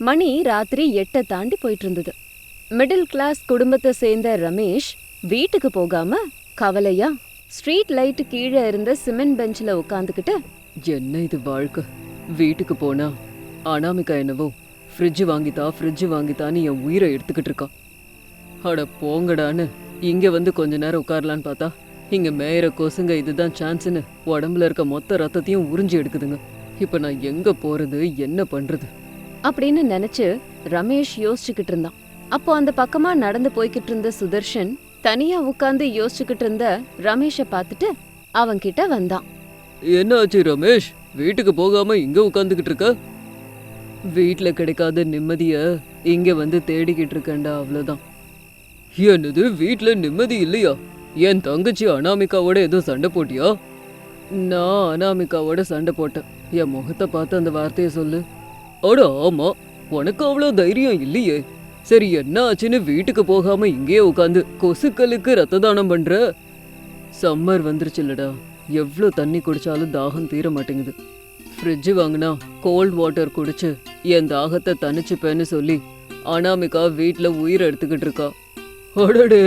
மணி ராத்திரி எட்டை தாண்டி போயிட்டு இருந்தது மிடில் கிளாஸ் குடும்பத்தை சேர்ந்த ரமேஷ் வீட்டுக்கு போகாம கவலையா ஸ்ட்ரீட் லைட் கீழே இருந்த சிமெண்ட் பெஞ்சில் உட்காந்துக்கிட்டு என்ன இது வாழ்க்கை? வீட்டுக்கு போனா அனாமிகா என்னவோ ஃப்ரிட்ஜ் வாங்கித்தா ஃப்ரிட்ஜ் வாங்கித்தான்னு என் உயிரை எடுத்துக்கிட்டு இருக்கா அட போங்கடான்னு இங்கே வந்து கொஞ்ச நேரம் உட்காரலான்னு பார்த்தா இங்க மேயிற கொசுங்க இதுதான் சான்ஸ்னு உடம்புல இருக்க மொத்த ரத்தத்தையும் உறிஞ்சி எடுக்குதுங்க. இப்ப நான் எங்க போறது என்ன பண்றது? அப்படின்னு நினைச்சு ரமேஷ் யோசிச்சுக்கிட்டு இருந்தான். அப்போ அந்த பக்கமா நடந்து போய்கிட்டு இருந்த சுதர்ஷன் தனியா உட்கார்ந்து யோசிச்சுக்கிட்டு இருந்த ரமேஷை பார்த்துட்டு அவன்கிட்ட வந்தான். என்ன ஆச்சு ரமேஷ்? வீட்டுக்கு போகாம இங்க உட்காந்துக்கிட்டு இருக்க? வீட்டில் கிடைக்காத நிம்மதிய இங்க வந்து தேடிக்கிட்டு இருக்கேன்டா அவ்வளவுதான். என்னது வீட்டில் நிம்மதி இல்லையா? என் தங்கச்சி அனாமிகாவோட ஏதோ சண்டை போட்டியா? நான் அனாமிகாவோட சண்டை போட்டேன். என் முகத்தை பார்த்து அந்த வார்த்தையை சொல்லு. அட ஆமா. உனக்கு அவ்வளோ தைரியம் இல்லையே. சரி என்ன ஆச்சுன்னு வீட்டுக்கு போகாம இங்கேயே உட்காந்து கொசுக்களுக்கு ரத்த தானம் பண்ற? சம்மர் வந்துருச்சுல்லடா எவ்வளோ தண்ணி குடிச்சாலும் தாகம் தீர மாட்டேங்குது. ஃப்ரிட்ஜ் வாங்கினா கோல்ட் வாட்டர் குடிச்சு என் தாகத்தை தணிச்சுப்பேன்னு சொல்லி அனாமிகா வீட்டில் உயிர் எடுத்துக்கிட்டு இருக்கா. அடடே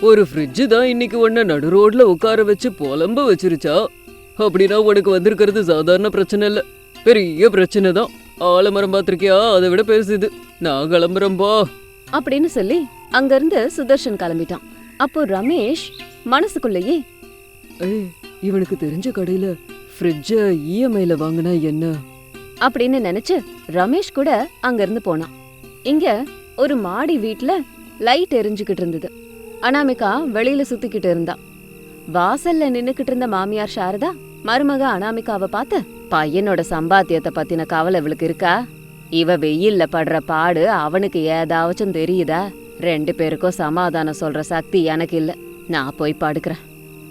ஒரு ஃப்ரிட்ஜு தான் இன்னைக்கு உன்னை நடு ரோட்ல உட்கார வச்சு புலம்ப வச்சிருச்சா? அப்படின்னா உனக்கு வந்திருக்கிறது சாதாரண பிரச்சனை இல்லை. பெரிய பிரச்சனை தான். ஆலமரம் பார்த்திருக்கியா? அதை விட பெருசுது நான் கிளம்புறேன்பா அப்படின்னு சொல்லி அங்கிருந்து சுதர்ஷன் கிளம்பிட்டான். அப்போ ரமேஷ் மனசுக்குள்ளேயே ஏய் இவனுக்கு தெரிஞ்ச கடையில ஃப்ரிட்ஜை இஎம்ஐல வாங்கினா என்ன? அப்படின்னு நினைச்சு ரமேஷ் கூட அங்கிருந்து போனான். இங்க ஒரு மாடி வீட்ல லைட் எரிஞ்சுக்கிட்டு இருந்தது. அனாமிகா வெளியில சுத்திக்கிட்டு இருந்தா. வாசல்ல நின்னுக்கிட்டு இருந்த மாமியார் சாரதா மருமக அனாமிகாவை பார்த்து பையனோட சம்பாத்தியத்தை பத்தின கவலை இவளுக்கு இருக்கா? இவ வெயில்ல படுற பாடு அவனுக்கு ஏதாச்சும் தெரியுதா? ரெண்டு பேருக்கும் சமாதானம் சொல்ற சக்தி எனக்கு இல்ல. நான் போய் படுக்கிறேன்.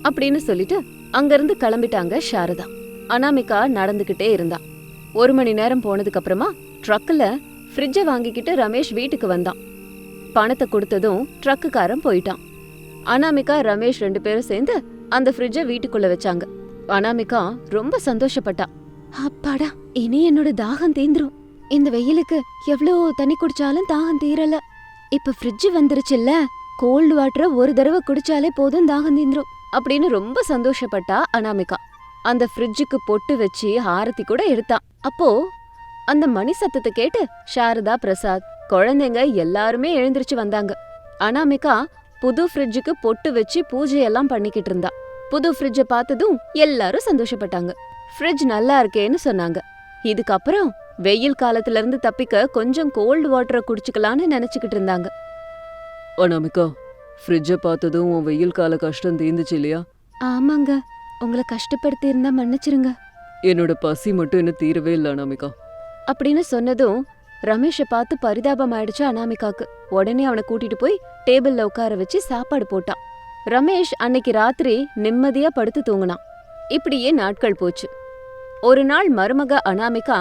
அப்படின்னு சொல்லிட்டு அங்கிருந்து கிளம்பிட்டாங்க சாரதா. அனாமிகா நடந்துகிட்டே இருந்தா. ஒரு மணி நேரம் போனதுக்கு அப்புறமா ட்ரக்ல ஃப்ரிட்ஜை வாங்கிக்கிட்டு ரமேஷ் வீட்டுக்கு வந்தான். பணத்தை கொடுத்ததும் ட்ரக்குக்காரன் போயிட்டான். அனாமிகா ரமேஷ் ரெண்டு பேரும் சேர்ந்து அந்த ஃப்ரிட்ஜை வீட்டுக்குள்ள வச்சாங்க. அனாமிகா ரொம்ப சந்தோஷப்பட்டான் அப்பாடா இனி என்னோட தாகம் தீந்துரும். இந்த வெயிலுக்கு எவ்வளோ தண்ணி குடிச்சாலும் தாகம் தீரல. இப்ப ஃப்ரிட்ஜ் வந்துருச்சுல்ல கோல்டு வாட்டரை ஒரு தடவை குடிச்சாலே போதும் தாகம் தீந்துரும். அப்படின்னு ரொம்ப சந்தோஷப்பட்டா அனாமிகா. அந்த ஃப்ரிட்ஜுக்கு பொட்டு வச்சு ஆரத்தி கூட எடுத்தான் அப்போ அந்த மணி சத்தத்தை கேட்டு சாரதா பிரசாத் குழந்தைங்க எல்லாருமே எழுந்திருச்சு வந்தாங்க. அனாமிகா புது ஃப்ரிட்ஜுக்கு பொட்டு வச்சு பூஜையெல்லாம் பண்ணிக்கிட்டு இருந்தா. புது ஃப்ரிட்ஜை பார்த்ததும் எல்லாரும் சந்தோஷப்பட்டாங்க. ஃப்ரிட்ஜ் நல்லா இருக்கேன்னு சொன்னாங்க. இதுக்கப்புறம் வெயில் காலத்துல இருந்து தப்பிக்க கொஞ்சம் கோல்டு வாட்டரை குடிச்சுக்கலாம்னு நினைச்சுக்கிட்டு இருந்தாங்க. அனாமிகா ஃப்ரிட்ஜை பார்த்ததும் உன் வெயில் கால கஷ்டம் தீர்ந்துச்சு இல்லையா? ஆமாங்க. உங்களை கஷ்டப்படுத்தி இருந்தா மன்னிச்சிருங்க. என்னோட பசி மட்டும் இன்னும் தீரவே இல்லை அனாமிகா அப்படின்னு சொன்னதும் ரமேஷை பார்த்து பரிதாபம் ஆயிடுச்சு அனாமிகாக்கு உடனே அவனை கூட்டிட்டு போய் டேபிள்ல உட்கார வச்சு சாப்பாடு போட்டான். ரமேஷ் அன்னைக்கு ராத்திரி நிம்மதியா படுத்து தூங்கினான். இப்படியே நாட்கள் போச்சு. ஒரு நாள் மருமக அனாமிகா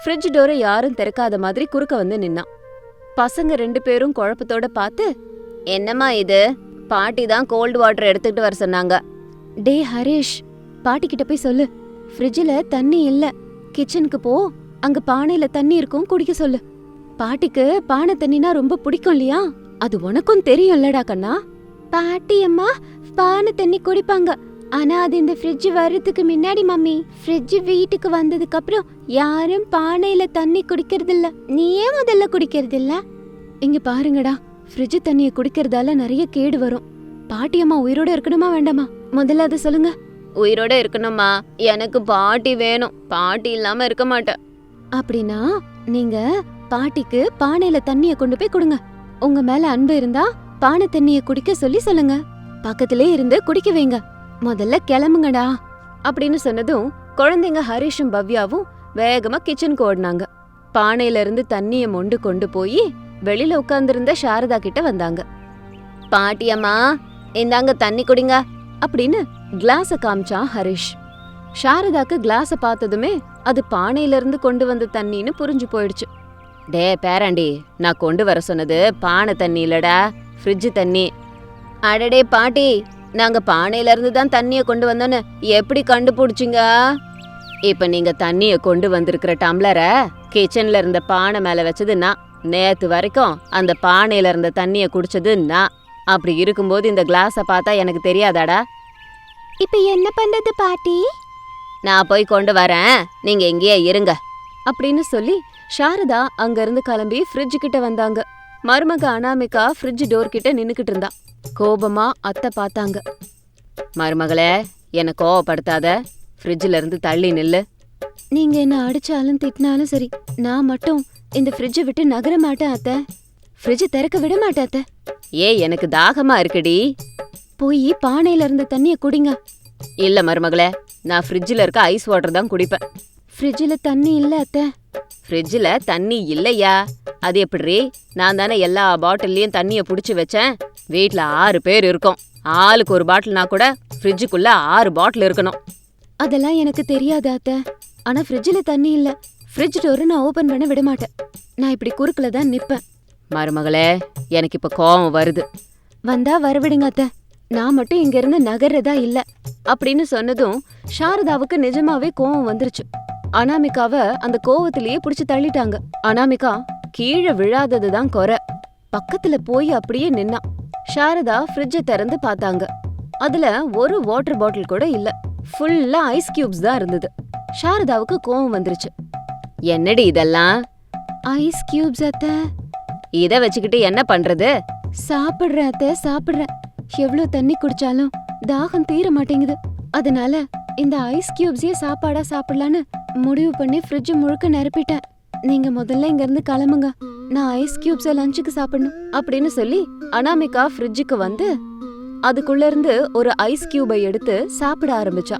ஃப்ரிட்ஜ் டோரை யாரும் திறக்காத மாதிரி குறுக்க வந்து நின்னான் பசங்க ரெண்டு பேரும் குழப்பத்தோட பார்த்து என்னம்மா இது? பாட்டி தான் கோல்டு வாட்டர் எடுத்துக்கிட்டு வர சொன்னாங்க. டே ஹரிஷ் பாட்டி கிட்ட போய் சொல்லு. ஃப்ரிட்ஜில் தண்ணி இல்லை. கிச்சனுக்கு போ. அங்க பானையில தண்ணி இருக்கும் குடிக்க சொல்லு. பாட்டிக்கு பானை தண்ணினா ரொம்ப பிடிக்கும் இல்லையா? அது உனக்கும் தெரியும்லடா கண்ணா. பாட்டி அம்மா பானை தண்ணி குடிப்பாங்க. ஆனா அது இந்த ஃப்ரிட்ஜ் வர்றதுக்கு முன்னாடி மம்மி. ஃப்ரிட்ஜ் வீட்டுக்கு வந்ததுக்கு அப்புறம் யாரும் பானையில தண்ணி குடிக்கிறது இல்ல நீயே முதல்ல குடிக்கிறது இல்ல இங்க பாருங்கடா. ஃப்ரிட்ஜ் தண்ணிய குடிக்கிறதால நிறைய கேடு வரும். பாட்டி அம்மா உயிரோட இருக்கணுமா வேண்டாமா? முதல்ல அதை சொல்லுங்க. உயிரோட இருக்கணுமா எனக்கு பாட்டி வேணும். பாட்டி இல்லாம இருக்க மாட்டேன். அப்படின்னா நீங்க பாட்டிக்கு பானையில தண்ணிய கொண்டு போய் கொடுங்க. உங்க மேல அன்பு இருந்தா பானை தண்ணிய குடிக்க சொல்லி சொல்லுங்க. பக்கத்திலே இருந்து குடிக்க வைங்க. முதல்ல கிளம்புங்கடா அப்படின்னு சொன்னதும் குழந்தைங்க ஹரிஷும் பவ்யாவும் வேகமா கிச்சனுக்கு ஓடினாங்க. பானையில இருந்து தண்ணிய மொண்டு கொண்டு போய் வெளியில உட்கார்ந்திருந்த சாரதா கிட்ட வந்தாங்க. பாட்டியம்மா இந்தாங்க தண்ணி குடிங்க அப்படின்னு கிளாஸ காமிச்சான் ஹரிஷ். சாரதாக்கு கிளாஸ பார்த்ததுமே அது பானையில இருந்து கொண்டு வந்த தண்ணின்னு புரிஞ்சு போயிடுச்சு. டே பேராண்டி நான் கொண்டு வர சொன்னது பானை தண்ணி இல்லடா ஃப்ரிட்ஜ் தண்ணி. அடடே பாட்டி நாங்க பானையில இருந்து தான் தண்ணிய கொண்டு வந்தோன்னு எப்படி கண்டுபிடிச்சிங்க? இப்ப நீங்க தண்ணிய கொண்டு வந்திருக்கிற டம்ளரை கிச்சன்ல இருந்த பானை மேல வச்சது நான். நேத்து வரைக்கும் அந்த பானையில இருந்த தண்ணிய குடிச்சது நான். அப்படி இருக்கும்போது இந்த கிளாஸை பார்த்தா எனக்கு தெரியாதாடா. இப்ப என்ன பண்றது பாட்டி? நான் போய் கொண்டு வரேன். நீங்க இங்கேயே இருங்க. அப்படின்னு சொல்லி சாரதா அங்கிருந்து கிளம்பி ஃப்ரிட்ஜ் கிட்ட வந்தாங்க. மருமக அனாமிகா ஃப்ரிட்ஜ் டோர் கிட்ட நின்னுக்கிட்டு இருந்தா. கோபமா அத்தை பார்த்தாங்க. மருமகளே என்னை கோவப்படுத்தாத. ஃப்ரிட்ஜ்ல இருந்து தள்ளி நில்லு. நீங்க என்ன அடிச்சாலும் திட்டினாலும் சரி நான் மட்டும் இந்த ஃப்ரிட்ஜை விட்டு நகர மாட்டேன் அத்தை. ஃப்ரிட்ஜ் திறக்க விட மாட்டேன் அத்தை. ஏ எனக்கு தாகமா இருக்குடி. போய் பானையில இருந்த தண்ணிய குடிங்க. இல்ல மருமகளே நான் ஃப்ரிட்ஜில் இருக்க ஐஸ் வாட்டர் தான் குடிப்பேன். ஃப்ரிட்ஜில் தண்ணி இல்ல அத்தை. ஃப்ரிட்ஜில் தண்ணி இல்லையா? அது எப்படி நான் தானே எல்லா பாட்டில்லையும் தண்ணியை பிடிச்சி வச்சேன். வீட்டில் ஆறு பேர் இருக்கோம். ஆளுக்கு ஒரு பாட்டில்னா கூட ஃப்ரிட்ஜுக்குள்ள ஆறு பாட்டில் இருக்கணும். அதெல்லாம் எனக்கு தெரியாது அத்தை. ஆனா ஃப்ரிட்ஜில் தண்ணி இல்ல. ஃப்ரிட்ஜ் டோரை நான் ஓபன் பண்ண விட மாட்டேன். நான் இப்படி குறுக்குல தான் நிப்பேன். மருமகளே எனக்கு இப்ப கோவம் வருது. வந்தா வரவிடுங்க அத்தை. நான் மட்டும் இங்க இருந்து நகர்றதா இல்ல. அப்படின்னு சொன்னதும் சாரதாவுக்கு நிஜமாவே கோவம் வந்துருச்சு. அனாமிகாவ அந்த கோவத்திலேயே புடிச்சு தள்ளிட்டாங்க. அனாமிகா கீழே விழாதது தான் குறை. பக்கத்துல போய் அப்படியே நின்னா. சாரதா ஃப்ரிட்ஜை திறந்து பார்த்தாங்க. அதுல ஒரு வாட்டர் பாட்டில் கூட இல்ல. ஃபுல்லா ஐஸ் கியூப்ஸ் தான் இருந்தது. சாரதாவுக்கு கோவம் வந்துருச்சு. என்னடி இதெல்லாம்? ஐஸ் கியூப்ஸ் அத்த. இத வச்சுக்கிட்டு என்ன பண்றது? சாப்பிடுறேன் அத்த சாப்பிடுறேன். எவ்வளவு தண்ணி குடிச்சாலும் தாகம் தீர மாட்டேங்குது. அதனால இந்த ஐஸ் கியூப்ஸையே சாப்பாடா சாப்பிடலான்னு முடிவு பண்ணி ஃப்ரிட்ஜ் முழுக்க நிரப்பிட்டேன். நீங்க முதல்ல இங்க இருந்து கிளம்புங்க. நான் ஐஸ் கியூப்ஸை லஞ்சுக்கு சாப்பிடணும் அப்படின்னு சொல்லி அனாமிகா ஃப்ரிட்ஜுக்கு வந்து அதுக்குள்ள இருந்து ஒரு ஐஸ் கியூபை எடுத்து சாப்பிட ஆரம்பிச்சா.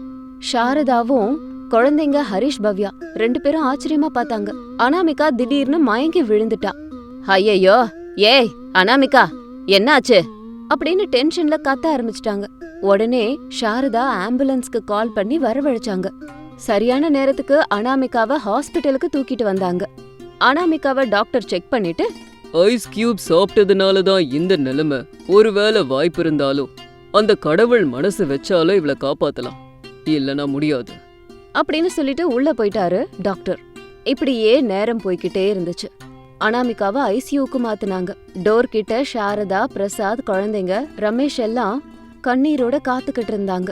சாரதாவும் குழந்தைங்க ஹரிஷ் பவ்யா ரெண்டு பேரும் ஆச்சரியமா பார்த்தாங்க. அனாமிகா திடீர்னு மயங்கி விழுந்துட்டா. ஐயையோ ஏய் அனாமிகா என்னாச்சு? அப்படின்னு டென்ஷன்ல கத்த ஆரம்பிச்சிட்டாங்க. உடனே சாரதா ஆம்புலன்ஸ்க்கு கால் பண்ணி வரவழைச்சாங்க. சரியான நேரத்துக்கு அனாமிகாவை ஹாஸ்பிட்டலுக்கு தூக்கிட்டு வந்தாங்க. அனாமிகாவை டாக்டர் செக் பண்ணிட்டு ஐஸ் கியூப் சாப்பிட்டதுனால தான் இந்த நிலைமை. ஒருவேளை வாய்ப்பு இருந்தாலும் அந்த கடவுள் மனசு வச்சாலும் இவளை காப்பாத்தலாம். இல்லனா முடியாது. அப்படின்னு சொல்லிட்டு உள்ள போயிட்டாரு டாக்டர். இப்படியே நேரம் போய்கிட்டே இருந்துச்சு. அனாமிகாவை ஐசியூக்கு மாத்துனாங்க. டோர் கிட்ட சாரதா பிரசாத் குழந்தைங்க ரமேஷ் எல்லாம் கண்ணீரோட காத்துக்கிட்டு இருந்தாங்க.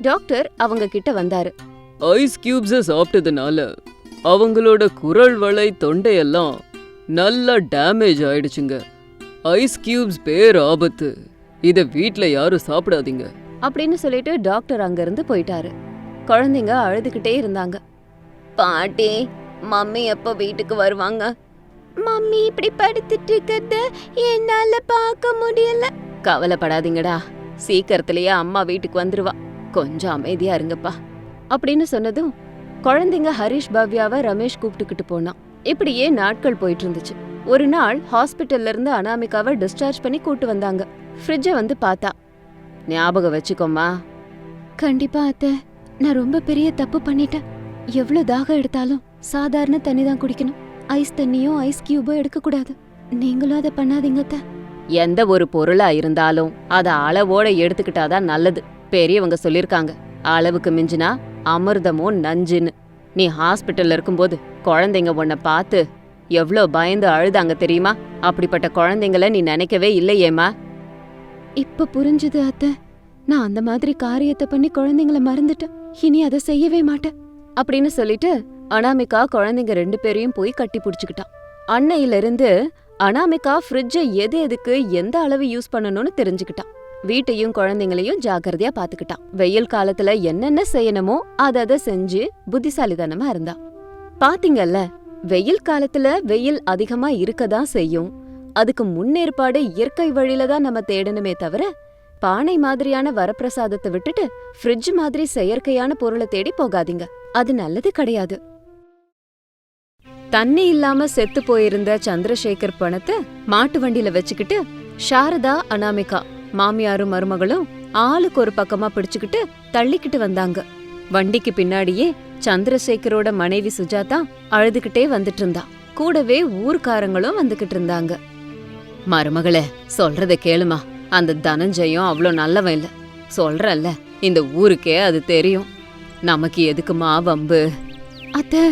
டாக்டர் அவங்க கிட்ட வந்தாரு. ஐஸ் கியூப்ஸை சாப்பிட்டதுனால அவங்களோட குரல் வளை தொண்டையெல்லாம் நல்லா டேமேஜ் ஆயிடுச்சுங்க. ஐஸ் கியூப்ஸ் பேர் ஆபத்து. இதை வீட்டில் யாரும் சாப்பிடாதீங்க. அப்படின்னு சொல்லிட்டு டாக்டர் அங்கிருந்து போயிட்டாரு. குழந்தைங்க அழுதுகிட்டே இருந்தாங்க. பாட்டி மம்மி எப்போ வீட்டுக்கு வருவாங்க? மம்மி இப்படி படுத்துட்டு இருக்கிறத என்னால பார்க்க முடியல. கவலைப்படாதீங்கடா. சீக்கிரத்திலேயே அம்மா வீட்டுக்கு வந்துருவா. கொஞ்சம் அமைதியா இருங்கப்பா. அப்படின்னு சொன்னதும் குழந்தைங்க ஹரிஷ் பவ்யாவை ரமேஷ் கூப்பிட்டுக்கிட்டு போனான். இப்படியே நாட்கள் போயிட்டு இருந்துச்சு ஒரு நாள் ஹாஸ்பிட்டல்ல இருந்து அனாமிகாவை டிஸ்சார்ஜ் பண்ணி கூட்டு வந்தாங்க. ஃப்ரிட்ஜை வந்து பார்த்தா ஞாபகம் வச்சுக்கோமா கண்டிப்பா அத்தை. நான் ரொம்ப பெரிய தப்பு பண்ணிட்டேன். எவ்வளவு தாகம் எடுத்தாலும் சாதாரண தண்ணி தான் குடிக்கணும். ஐஸ் தண்ணியும் ஐஸ் கியூபும் எடுக்க கூடாது நீங்களும் அதை பண்ணாதீங்க அத்தை. எந்த ஒரு பொருளா இருந்தாலும் அத அளவோட எடுத்துக்கிட்டாதான் நல்லது. பெரியவங்க சொல்லிருக்காங்க அளவுக்கு மிஞ்சினா அமிர்தமும் நஞ்சுன்னு. நீ ஹாஸ்பிட்டல்ல இருக்கும்போது குழந்தைங்க உன்னை பார்த்து எவ்ளோ பயந்து அழுதாங்க தெரியுமா? அப்படிப்பட்ட குழந்தைங்கள நீ நினைக்கவே இல்லையேம்மா? இப்ப புரிஞ்சுது அத்தை. நான் அந்த மாதிரி காரியத்தை பண்ணி குழந்தைங்கள மறந்துட்டேன். இனி அதை செய்யவே மாட்டேன். அப்படின்னு சொல்லிட்டு அனாமிகா குழந்தைங்க ரெண்டு பேரையும் போய் கட்டி பிடிச்சுக்கிட்டான். அன்னையில இருந்து அனாமிகா ஃப்ரிட்ஜை எது எதுக்கு எந்த அளவு யூஸ் பண்ணணும்னு தெரிஞ்சுக்கிட்டான். வீட்டையும் குழந்தைங்களையும் ஜாக்கிரதையா பாத்துக்கிட்டான். வெயில் காலத்துல என்னென்ன செய்யணுமோ அத அத செஞ்சு புத்திசாலித்தனமா இருந்தா. பாத்தீங்கல்ல வெயில் காலத்துல வெயில் அதிகமா இருக்கதான் செய்யும். அதுக்கு முன்னேற்பாடு இயற்கை வழியில தான் நம்ம தேடணுமே தவிர பானை மாதிரியான வரப்பிரசாதத்தை விட்டுட்டு ஃப்ரிட்ஜ் மாதிரி செயற்கையான பொருளை தேடி போகாதீங்க. அது நல்லது கிடையாது. தண்ணி இல்லாம செத்து போயிருந்த சந்திரசேகர் பணத்தை மாட்டு வண்டியில வச்சுக்கிட்டு சாரதா அனாமிகா மாமியாரும் மருமகளும் ஆளுக்கு ஒரு பக்கமா பிடிச்சுக்கிட்டு தள்ளிக்கிட்டு வந்தாங்க. வண்டிக்கு பின்னாடியே சந்திரசேகரோட மனைவி சுஜாதா அழுதுகிட்டே வந்துட்டு இருந்தா கூடவே ஊர்க்காரங்களும் வந்துகிட்டு இருந்தாங்க. மருமகளே சொல்றத கேளுமா. அந்த தனஞ்சயம் அவ்வளோ நல்லவன் இல்ல. சொல்றல்ல இந்த ஊருக்கே அது தெரியும். நமக்கு எதுக்குமா வம்பு? அத்த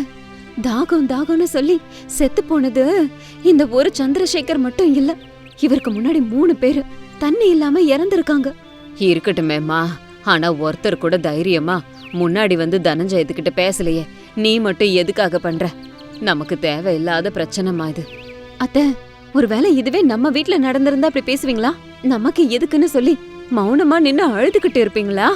தாகம் தாகம்னு சொல்லி செத்து போனது இந்த ஒரு சந்திரசேகர் மட்டும் இல்ல. இவருக்கு முன்னாடி மூணு பேரு. தண்ணி இல்லாம இறந்திருக்காங்க. இருக்கட்டுமேம்மா. ஆனா ஒருத்தர் கூட தைரியமா முன்னாடி வந்து தனஞ்சயத்துக்கிட்ட பேசலையே. நீ மட்டும் எதுக்காக பண்ற? நமக்கு தேவையில்லாத பிரச்சனைமா இது. அத்த ஒருவேளை இதுவே நம்ம வீட்ல நடந்திருந்தா அப்படி பேசுவீங்களா? நமக்கு எதுக்குன்னு சொல்லி மௌனமா நின்னு அழுதுகிட்டு இருப்பீங்களா?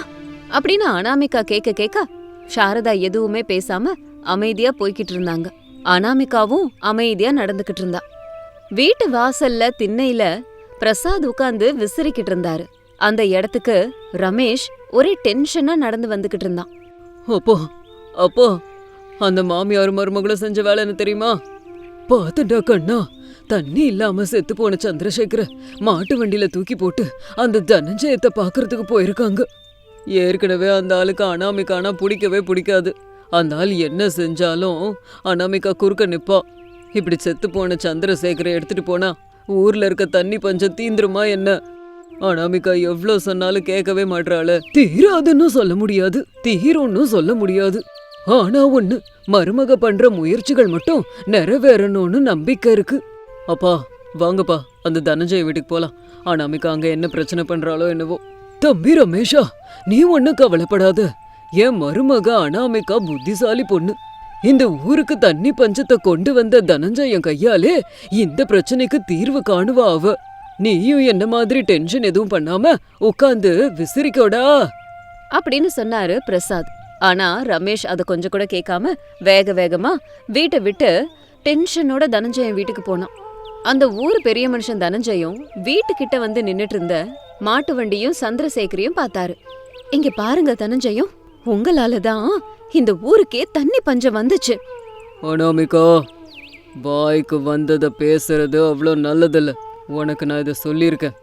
அப்படின்னு அனாமிகா கேட்க கேட்க சாரதா எதுவுமே பேசாம அமைதியா போய்கிட்டு இருந்தாங்க. அனாமிகாவும் அமைதியா நடந்துகிட்டு இருந்தா. வீட்டு வாசல்ல திண்ணையில பிரசாத் உட்காந்து விசிறிக்கிட்டு இருந்தாரு. அந்த இடத்துக்கு ரமேஷ் ஒரே டென்ஷனா நடந்து வந்துகிட்டு இருந்தான். அப்போ அப்போ அந்த மாமியார் மருமகளும் செஞ்ச வேலை என்ன தெரியுமா? பார்த்துட்டா கண்ணா தண்ணி இல்லாம செத்து போன சந்திரசேகர மாட்டு வண்டியில தூக்கி போட்டு அந்த தனஞ்சயத்தை பாக்குறதுக்கு போயிருக்காங்க. ஏற்கனவே அந்த ஆளுக்கு அனாமிகானா பிடிக்கவே பிடிக்காது. அந்த ஆள் என்ன செஞ்சாலும் அனாமிகா குறுக்க நிப்பா. இப்படி செத்து போன சந்திரசேகரை எடுத்துட்டு போனா ஊர்ல இருக்க தண்ணி பஞ்சம் தீந்துருமா என்ன? அனாமிகா எவ்வளோ சொன்னாலும் கேட்கவே மாட்டாள தீராதுன்னு சொல்ல முடியாது. தீரும்னு சொல்ல முடியாது. ஆனா ஒண்ணு மருமக பண்ற முயற்சிகள் மட்டும் நிறைவேறணும்னு நம்பிக்கை இருக்கு. அப்பா வாங்கப்பா அந்த தனஞ்சய வீட்டுக்கு போலாம். அனாமிகா அங்க என்ன பிரச்சனை பண்றாளோ என்னவோ. தம்பி ரமேஷா நீ ஒண்ணு கவலைப்படாத. என் மருமக அனாமிகா புத்திசாலி பொண்ணு. இந்த ஊருக்கு தண்ணி பஞ்சத்தை கொண்டு வந்த தனஞ்சயன் கையாலே இந்த பிரச்சனைக்கு தீர்வு காணுவா அவ. நீயும் என்ன மாதிரி டென்ஷன் எதுவும் பண்ணாம உட்காந்து விசிறிக்கோடா. அப்படின்னு சொன்னாரு பிரசாத். ஆனா ரமேஷ் அத கொஞ்சம் கூட கேட்காம வேக வேகமா வீட்டை விட்டு டென்ஷனோட தனஞ்சயன் வீட்டுக்கு போனான். அந்த ஊர் பெரிய மனுஷன் தனஞ்சயும் வீட்டுக்கிட்ட வந்து நின்னுட்டு இருந்த மாட்டு வண்டியும் சந்திரசேகரையும் பார்த்தாரு. இங்க பாருங்க தனஞ்சயம் உங்களால தான் இந்த ஊருக்கே தண்ணி பஞ்சம் வந்துச்சு. அனாமிகா வாய்க்கு வந்ததை பேசுறது அவ்வளோ நல்லதில்ல. உனக்கு நான் இதை சொல்லியிருக்கேன்.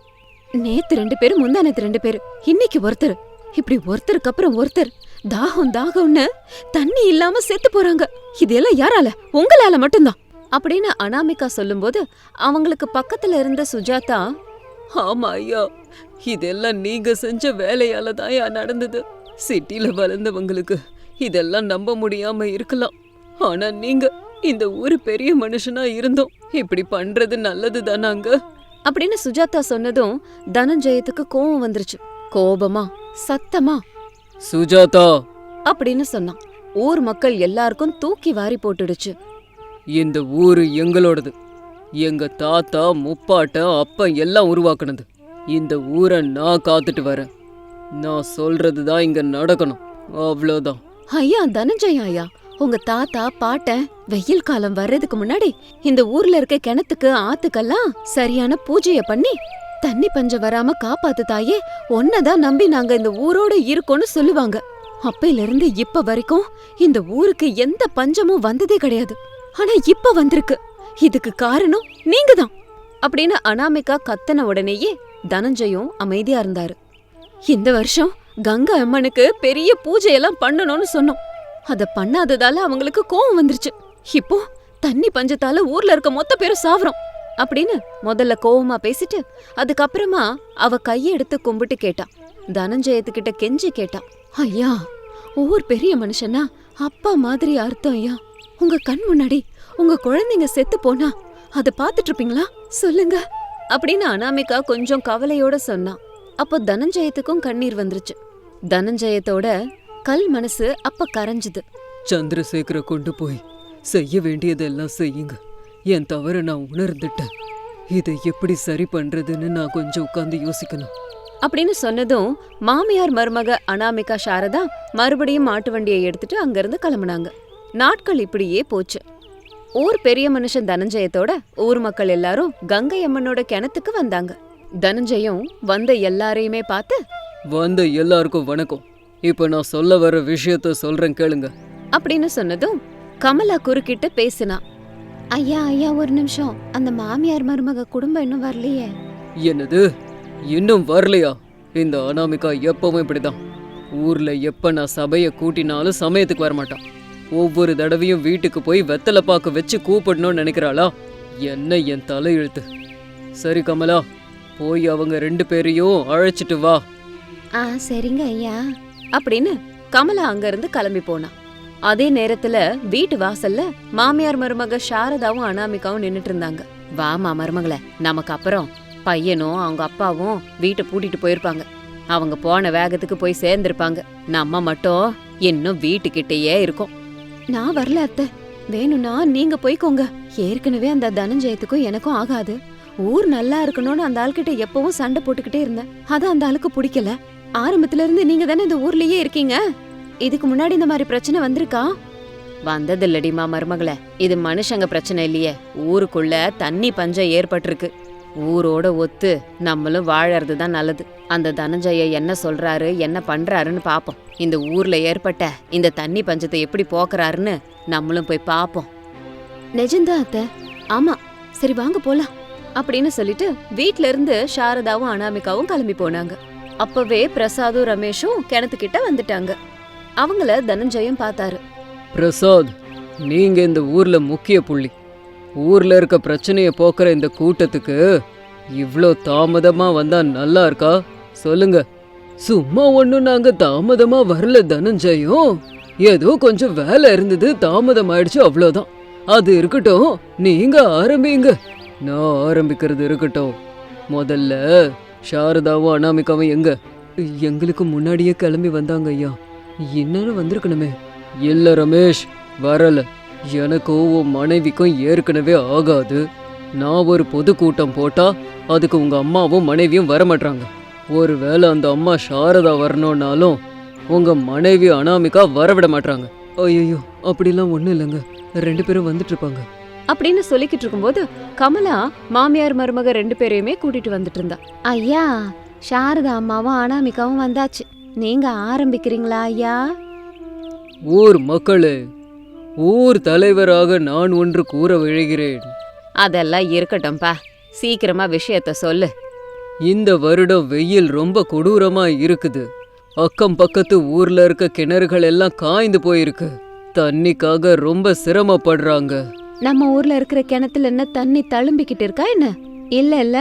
நேத்து ரெண்டு பேரும் முந்தானத்து ரெண்டு பேரு இன்னைக்கு ஒருத்தர். இப்படி ஒருத்தருக்கு அப்புறம் ஒருத்தர் தாகம் தாகம்னு தண்ணி இல்லாம செத்து போறாங்க. இதெல்லாம் யாரால? உங்களால மட்டும்தான். அப்படின்னு அனாமிகா சொல்லும்போது அவங்களுக்கு பக்கத்துல இருந்த சுஜாதா ஆமா ஐயா இதெல்லாம் நீங்க செஞ்ச வேலையால தான் நடந்தது. சிட்டில வளர்ந்தவங்களுக்கு இதெல்லாம் நம்ப முடியாம இருக்கலாம். ஆனா நீங்க இந்த ஊரு பெரிய மனுஷனா இருந்தோம். இப்படி பண்றது நல்லது தானாங்க அப்படின்னு சுஜாதா சொன்னதும் தனஞ்சயத்துக்கு கோவம் வந்துருச்சு. கோபமா சத்தமா? சுஜாதா! அப்படின்னு சொன்னான். ஊர் மக்கள் எல்லாருக்கும் தூக்கி வாரி போட்டுடுச்சு. இந்த ஊரு எங்களோடது. எங்க தாத்தா முப்பாட்ட அப்பன் எல்லாம் உருவாக்குனது. இந்த ஊரை நான் காத்துட்டு வரேன். நான் சொல்றது தான் இங்க நடக்கணும். அவ்வளோதான் ஐயா தனஞ்சயா ஐயா உங்க தாத்தா பாட்டன் வெயில் காலம் வர்றதுக்கு முன்னாடி இந்த ஊர்ல இருக்க கிணத்துக்கு ஆத்துக்கெல்லாம் சரியான பூஜைய பண்ணி தண்ணி பஞ்சம் வராம காப்பாத்து தாயே ஒன்னதான் நம்பி நாங்க இந்த ஊரோட இருக்கோம்னு சொல்லுவாங்க. அப்பையில இருந்து இப்ப வரைக்கும் இந்த ஊருக்கு எந்த பஞ்சமும் வந்ததே கிடையாது. ஆனா இப்ப வந்திருக்கு. இதுக்கு காரணம் நீங்க தான் அப்படின்னு அனாமிகா கத்தன உடனேயே தனஞ்சயும் அமைதியா இருந்தாரு. இந்த வருஷம் கங்கா அம்மனுக்கு பெரிய பூஜையெல்லாம் பண்ணணும்னு சொன்னோம். அத பண்ணாததால அவங்களுக்கு கோவம் வந்துருச்சு. இப்போ தண்ணி பஞ்சத்தால ஊர்ல இருக்க மொத்த பேரும் சாவறோம் அப்படின்னு முதல்ல கோவமா பேசிட்டு அதுக்கப்புறமா அவ கையை எடுத்து கும்பிட்டு கேட்டா. தனஞ்சயத்துக்கிட்ட கெஞ்சி கேட்டா. ஐயா ஊர் பெரிய மனுஷனா அப்பா மாதிரி அர்த்தம் ஐயா. உங்க கண் முன்னாடி உங்க குழந்தைங்க செத்து போனா அத பாத்துட்டு இருப்பீங்களா சொல்லுங்க. அப்படின்னு அனாமிகா கொஞ்சம் கவலையோட சொன்னா. அப்போ தனஞ்சயத்துக்கும் கண்ணீர் வந்துருச்சு. தனஞ்சயத்தோட கல் மனசு அப்ப கரைஞ்சுது. சந்திரசேகரை கொண்டு போய் செய்ய வேண்டியதெல்லாம் செய்யுங்க. என் தவற நான் உணர்ந்துட்டேன். இதை எப்படி சரி பண்றதுன்னு நான் கொஞ்சம் உட்காந்து யோசிக்கணும். அப்படின்னு சொன்னதும் மாமியார் மருமக அனாமிகா சாரதா மறுபடியும் மாட்டு வண்டியை எடுத்துட்டு அங்கிருந்து கிளம்புனாங்க. நாட்கள் இப்படியே போச்சு. ஊர் பெரிய மனுஷன் தனஞ்சயத்தோட ஊர் மக்கள் எல்லாரும் கங்கை அம்மனோட கிணத்துக்கு வந்தாங்க. தனஞ்சயம் வந்த எல்லாரையுமே பார்த்து வந்த எல்லாருக்கும் வணக்கம். இப்போ நான் சொல்ல வர விஷயத்த சொல்றேன் கேளுங்க. அப்படின்னு சொன்னதும் கமலா குறுக்கிட்டு பேசினா ஐயா ஐயா ஒரு நிமிஷம். அந்த மாமியார் மருமக குடும்பம் இன்னும் வரலையே. என்னது? இன்னும் வரலையா? இந்த அனாமிகா எப்பவும் இப்படிதான். ஊர்ல எப்ப நான் சபையை கூட்டினாலும் சமயத்துக்கு வரமாட்டான் ஒவ்வொரு தடவையும் வீட்டுக்கு போய் வெத்தலை பாக்கு வச்சு கூப்பிடணும்னு நினைக்கிறாளா? என்ன என் தலையெழுத்து? சரி கமலா போய் அவங்க ரெண்டு பேரையும் அழைச்சிட்டு வா. ஆ சரிங்க ஐயா. அப்படின்னு கமலா அங்கிருந்து கிளம்பி போனா. அதே நேரத்துல வீட்டு வாசல்ல மாமியார் மருமக சாரதாவும் அனாமிகாவும் நின்னுட்டு இருந்தாங்க. வாமா மருமகளே நமக்கு அப்புறம் பையனும் அவங்க அப்பாவும் வீட்டை பூட்டிட்டு போயிருப்பாங்க. அவங்க போன வேகத்துக்கு போய் சேர்ந்திருப்பாங்க. நம்ம மட்டும் இன்னும் வீட்டுக்கிட்டேயே இருக்கோம். நான் வரல அத்தை. வேணும்னா நீங்க போய்க்கோங்க. ஏற்கனவே அந்த தனஞ்சயத்துக்கும் எனக்கும் ஆகாது. ஊர் நல்லா இருக்கணும்னு அந்த ஆள்கிட்ட எப்பவும் சண்டை போட்டுக்கிட்டே இருந்தேன். அது அந்த ஆளுக்கு பிடிக்கல. ஆரம்பத்துல இருந்து நீங்க தானே இந்த ஊர்லயே இருக்கீங்க? இதுக்கு முன்னாடி இந்த மாதிரி பிரச்சனை வந்திருக்கா? வந்ததில்லடிமா மருமகளே. இது மனுஷங்க பிரச்சனை இல்லையே. ஊருக்குள்ள தண்ணி பஞ்சம் ஏற்பட்டிருக்கு. ஊரோட ஒத்து நம்மளும் வாழறது தான் நல்லது. அந்த தனஞ்சய என்ன சொல்றாரு என்ன பண்றாருன்னு பாப்போம். இந்த ஊர்ல ஏற்பட்ட இந்த தண்ணி பஞ்சத்தை எப்படி போக்குறாருன்னு நம்மளும் போய் பாப்போம். நிஜம்தான் அத்த. ஆமா. சரி வாங்க போலாம். அப்படின்னு சொல்லிட்டு வீட்ல இருந்து சாரதாவும் அனாமிகாவும் கிளம்பி போனாங்க. அப்பவே பிரசாதும் ரமேஷும் கிணத்துக்கிட்ட வந்துட்டாங்க. அவங்கள தனஞ்சயம் பார்த்தாரு. பிரசாத் நீங்க இந்த ஊர்ல முக்கிய புள்ளி. ஊர்ல இருக்க பிரச்சனையை போக்குற இந்த கூட்டத்துக்கு இவ்வளோ தாமதமா வந்தா நல்லா இருக்கா? சொல்லுங்க. சும்மா ஒண்ணும் நாங்க தாமதமா வரல தனஞ்சயம். ஏதோ கொஞ்சம் வேலை இருந்தது தாமதம் ஆயிடுச்சு அவ்வளோதான் அது இருக்கட்டும் நீங்க ஆரம்பிங்க. நான் ஆரம்பிக்கிறது இருக்கட்டும். முதல்ல சாரதாவும் அனாமிகாவும் எங்க? எங்களுக்கு முன்னாடியே கிளம்பி வந்தாங்க ஐயா. இன்னும் வந்திருக்கணுமே. இல்ல ரமேஷ் வரல. எனக்கும் உன் மனைவிக்கும் ஏற்கனவே ஆகாது. நான் ஒரு பொதுக்கூட்டம் போட்டா அதுக்கு உங்க அம்மாவும் மனைவியும் வரமாட்டாங்க ஒருவேளை அந்த அம்மா சாரதா வரணும்னாலும் உங்க மனைவி அனாமிகா வரவிட மாட்டாங்க ஐயோ அப்படிலாம் ஒன்றும் இல்லைங்க. ரெண்டு பேரும் வந்துட்டு இருப்பாங்க. அப்படின்னு சொல்லிக்கிட்டு இருக்கும்போது கமலா மாமியார் மருமக ரெண்டு பேரையுமே கூட்டிட்டு வந்துட்டு இருந்தா. ஐயா சாரதா அம்மாவும் அனாமிகாவும் வந்தாச்சு. நீங்க ஆரம்பிக்கிறீங்களா ஐயா? ஊர் மக்களே ஊர் தலைவராக நான் ஒன்று கூற விழைகிறேன். அதெல்லாம் இருக்கட்டும்பா சீக்கிரமா விஷயத்த சொல்லு. இந்த வருடம் வெயில் ரொம்ப கொடூரமா இருக்குது. அக்கம் பக்கத்து ஊர்ல இருக்க கிணறுகள் எல்லாம் காய்ந்து போயிருக்கு. தண்ணிக்காக ரொம்ப சிரமப்படுறாங்க. நம்ம ஊர்ல இருக்கிற கிணத்துல என்ன தண்ணி தழும்பிக்கிட்டு இருக்கா என்ன? இல்ல இல்ல.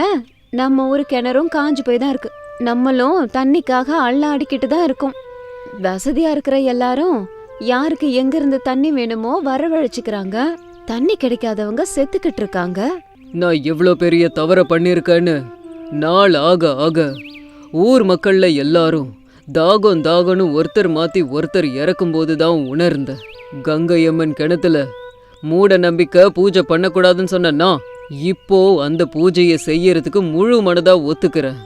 நம்ம ஊர் கிணறும் காஞ்சு போய் தான் இருக்கு. நம்மளும் தண்ணிக்காக அள்ளாடிக்கிட்டு தான் இருக்கோம். வசதியா இருக்கிற எல்லாரும் யாருக்கு எங்க இருந்து தண்ணி வேணுமோ வரவழைச்சுக்கிறாங்க. தண்ணி கிடைக்காதவங்க செத்துக்கிட்டு இருக்காங்க. நான் எவ்வளோ பெரிய தவற பண்ணியிருக்கேன்னு? நாள் ஆக ஆக ஊர் மக்கள்ல எல்லாரும் தாகம் தாகம்னு ஒருத்தர் மாத்தி ஒருத்தர் இறக்கும்போது தான் உணர்ந்தேன். கங்கை அம்மன் கிணத்துல மூட நம்பிக்கை பூஜை பண்ணக்கூடாதுன்னு சொன்னா இப்போ அந்த பூஜையை செய்யறதுக்கு முழு மனதா ஒத்துக்கிறேன்.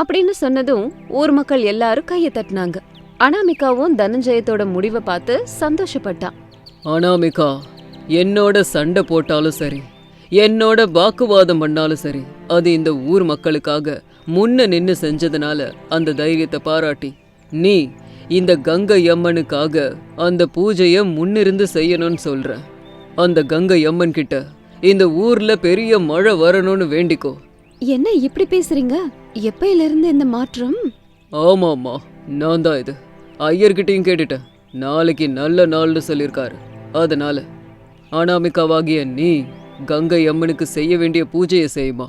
அப்படின்னு சொன்னதும் ஊர் மக்கள் எல்லாரும் கைய தட்டினாங்க. அனாமிகாவும் தனஞ்சயத்தோட முடிவை பார்த்து சந்தோஷப்பட்டான். அனாமிகா என்னோட சண்டை போட்டாலும் சரி என்னோட வாக்குவாதம் பண்ணாலும் சரி அது இந்த ஊர் மக்களுக்காக முன்ன நின்னு செஞ்சதுனால அந்த தைரியத்தை பாராட்டி நீ இந்த கங்கை அம்மனுக்காக அந்த பூஜையை முன்னிருந்து செய்யணும்னு சொல்ற. அந்த கங்கை அம்மன் கிட்ட இந்த ஊர்ல பெரிய மழை வரணும்னு வேண்டிக்கோ. என்ன இப்படி பேசுறீங்க? எப்பையில இருந்து இந்த மாற்றம்? ஆமாம்மா நான் தான் இது. ஐயர்கிட்டயும் கேட்டுட்டேன். நாளைக்கு நல்ல நாள்னு சொல்லியிருக்காரு. அதனால அனாமிகாவாகிய நீ கங்கை அம்மனுக்கு செய்ய வேண்டிய பூஜையை செய்யுமா.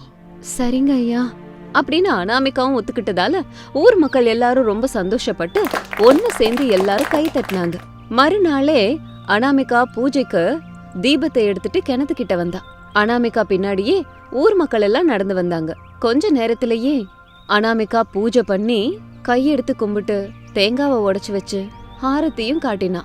சரிங்க ஐயா. அப்படின்னு அனாமிகாவும் ஒத்துக்கிட்டதால ஊர் மக்கள் எல்லாரும் ரொம்ப சந்தோஷப்பட்டு ஒன்னு சேர்ந்து எல்லாரும் கை தட்டினாங்க. மறுநாளே அனாமிகா பூஜைக்கு தீபத்தை எடுத்துட்டு கிணத்துக்கிட்ட வந்தா. அனாமிகா பின்னாடியே ஊர் மக்கள் எல்லாம் நடந்து வந்தாங்க. கொஞ்ச நேரத்திலேயே அனாமிகா பூஜை பண்ணி கையெடுத்து கும்பிட்டு தேங்காவை உடைச்சு வச்சு ஆரத்தியும் காட்டினா.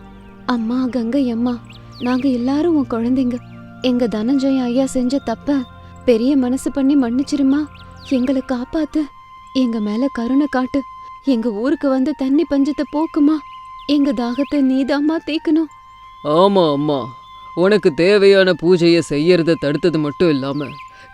அம்மா கங்கை அம்மா நாங்க எல்லாரும் உன் குழந்தைங்க. எங்க தனஞ்சய ஐயா செஞ்ச தப்ப பெரிய மனசு பண்ணி மன்னிச்சிருமா? எங்களை காப்பாத்து. எங்க மேல கருணை காட்டு. எங்க ஊருக்கு வந்து தண்ணி பஞ்சத்தை போக்குமா? எங்க தாகத்தை நீதாம்மா தீக்கணும். ஆமா அம்மா. உனக்கு தேவையான பூஜையை செய்யறத தடுத்தது மட்டும் இல்லாம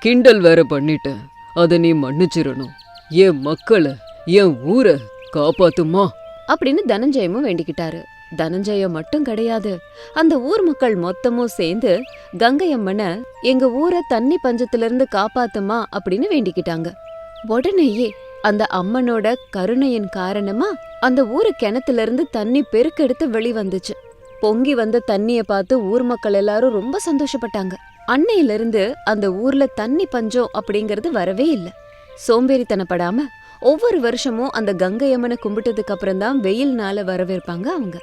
கிண்டல் வேற பண்ணிட்டேன் அதை நீ மன்னிச்சிடணும். என் மக்களை என் ஊரை காப்பாத்துமா? அப்படின்னு தனஞ்சயமும் வேண்டிக்கிட்டாரு. தனஞ்சயம் மட்டும் கிடையாது. அந்த ஊர் மக்கள் மொத்தமும் சேர்ந்து கங்கை அம்மனை எங்க ஊரை தண்ணி பஞ்சத்திலிருந்து காப்பாத்துமா? அப்படின்னு வேண்டிக்கிட்டாங்க. உடனேயே அந்த அம்மனோட கருணையின் காரணமா அந்த ஊரு கிணத்துல இருந்து தண்ணி பெருக்கெடுத்து வெளிவந்துச்சு. பொங்கி வந்த தண்ணிய பார்த்து ஊர் மக்கள் எல்லாரும் ரொம்ப சந்தோஷப்பட்டாங்க. அன்னையில இருந்து அந்த ஊர்ல தண்ணி பஞ்சம் அப்படிங்கறது வரவே இல்ல. சோம்பேறித்தனப்படாம ஒவ்வொரு வருஷமும் அந்த கங்கை அம்மனை கும்பிட்டதுக்கு அப்புறம் தான் வெயில் நாள வரவேற்பாங்க அவங்க.